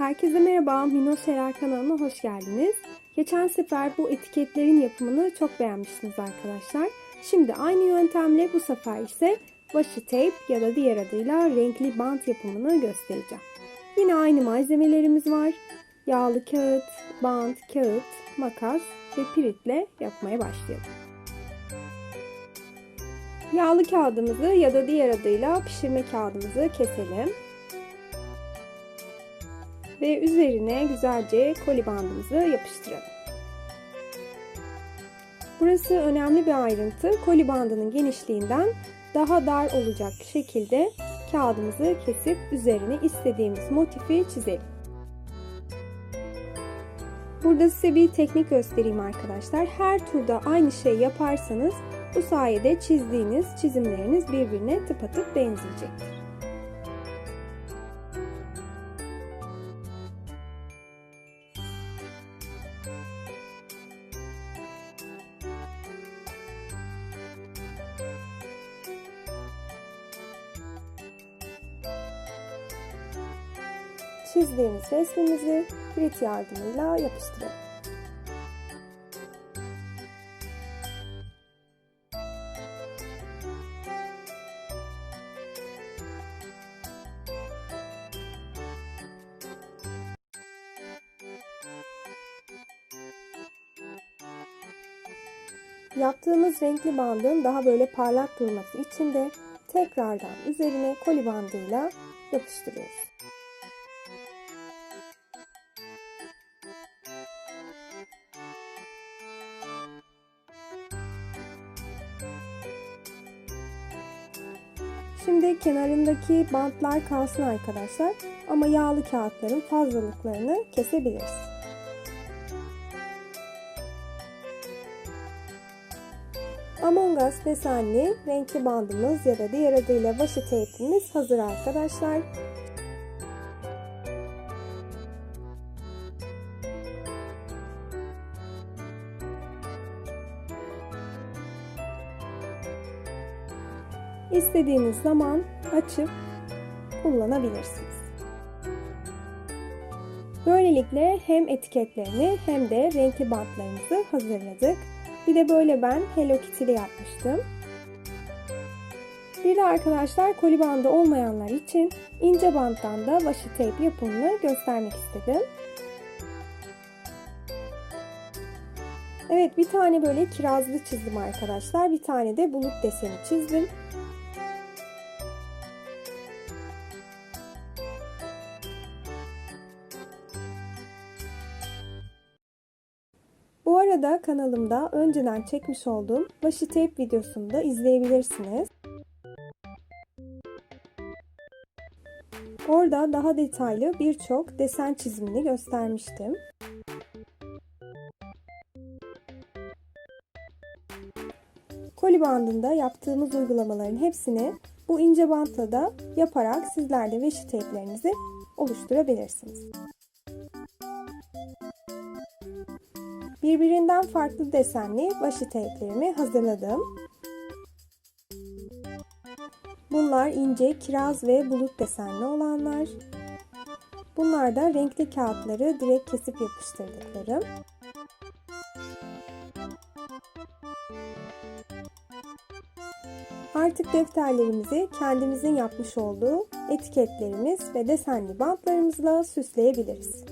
Herkese merhaba, Mino Şerer kanalına hoş geldiniz. Geçen sefer bu etiketlerin yapımını çok beğenmiştiniz arkadaşlar. Şimdi aynı yöntemle bu sefer ise washi tape ya da diğer adıyla renkli bant yapımını göstereceğim. Yine aynı malzemelerimiz var. Yağlı kağıt, bant, kağıt, makas ve piritle yapmaya başlayalım. Yağlı kağıdımızı ya da diğer adıyla pişirme kağıdımızı keselim ve üzerine güzelce koli bandımızı yapıştıralım. Burası önemli bir ayrıntı. Koli bandının genişliğinden daha dar olacak şekilde kağıdımızı kesip üzerine istediğimiz motifi çizelim. Burada size bir teknik göstereyim arkadaşlar. Her turda aynı şey yaparsanız bu sayede çizdiğiniz çizimleriniz birbirine tıpatıp benzeyecektir. Çizdiğimiz resmimizi kilit yardımıyla yapıştıralım. Yaptığımız renkli bandın daha böyle parlak durması için de tekrardan üzerine koli bandıyla yapıştırıyoruz. Şimdi kenarındaki bantlar kalsın arkadaşlar. Ama yağlı kağıtların fazlalıklarını kesebiliriz. Among Us desenli renkli bandımız ya da diğer adıyla washi tape'imiz hazır arkadaşlar. İstediğiniz zaman açıp kullanabilirsiniz. Böylelikle hem etiketlerini hem de renkli bantlarımızı hazırladık. Bir de böyle ben Hello Kitty'li yapmıştım. Bir de arkadaşlar koli bandı olmayanlar için ince banttan da washi tape yapımını göstermek istedim. Evet bir tane böyle kirazlı çizdim arkadaşlar. Bir tane de bulut deseni çizdim. Bu arada kanalımda önceden çekmiş olduğum washi tape videosunu da izleyebilirsiniz. Orada daha detaylı birçok desen çizimini göstermiştim. Koli bandında yaptığımız uygulamaların hepsini bu ince bantla da yaparak sizler de washi tape'lerinizi oluşturabilirsiniz. Birbirinden farklı desenli washi tape'lerimi hazırladım. Bunlar ince, kiraz ve bulut desenli olanlar. Bunlar da renkli kağıtları direkt kesip yapıştırdıklarım. Artık defterlerimizi kendimizin yapmış olduğu etiketlerimiz ve desenli bantlarımızla süsleyebiliriz.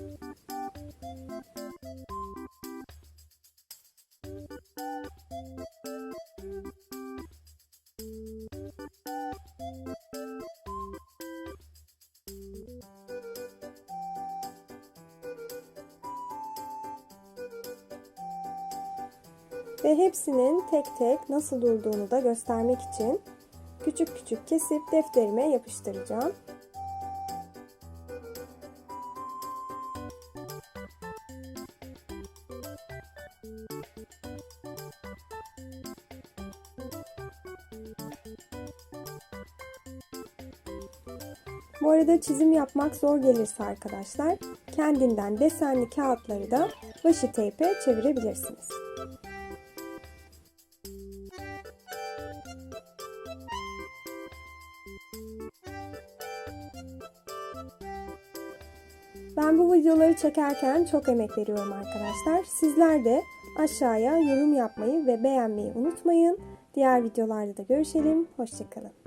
Ve hepsinin tek tek nasıl durduğunu da göstermek için küçük küçük kesip defterime yapıştıracağım. Bu arada çizim yapmak zor gelirse arkadaşlar kendinden desenli kağıtları da washi tape'e çevirebilirsiniz. Ben bu videoları çekerken çok emek veriyorum arkadaşlar. Sizler de aşağıya yorum yapmayı ve beğenmeyi unutmayın. Diğer videolarda da görüşelim. Hoşçakalın.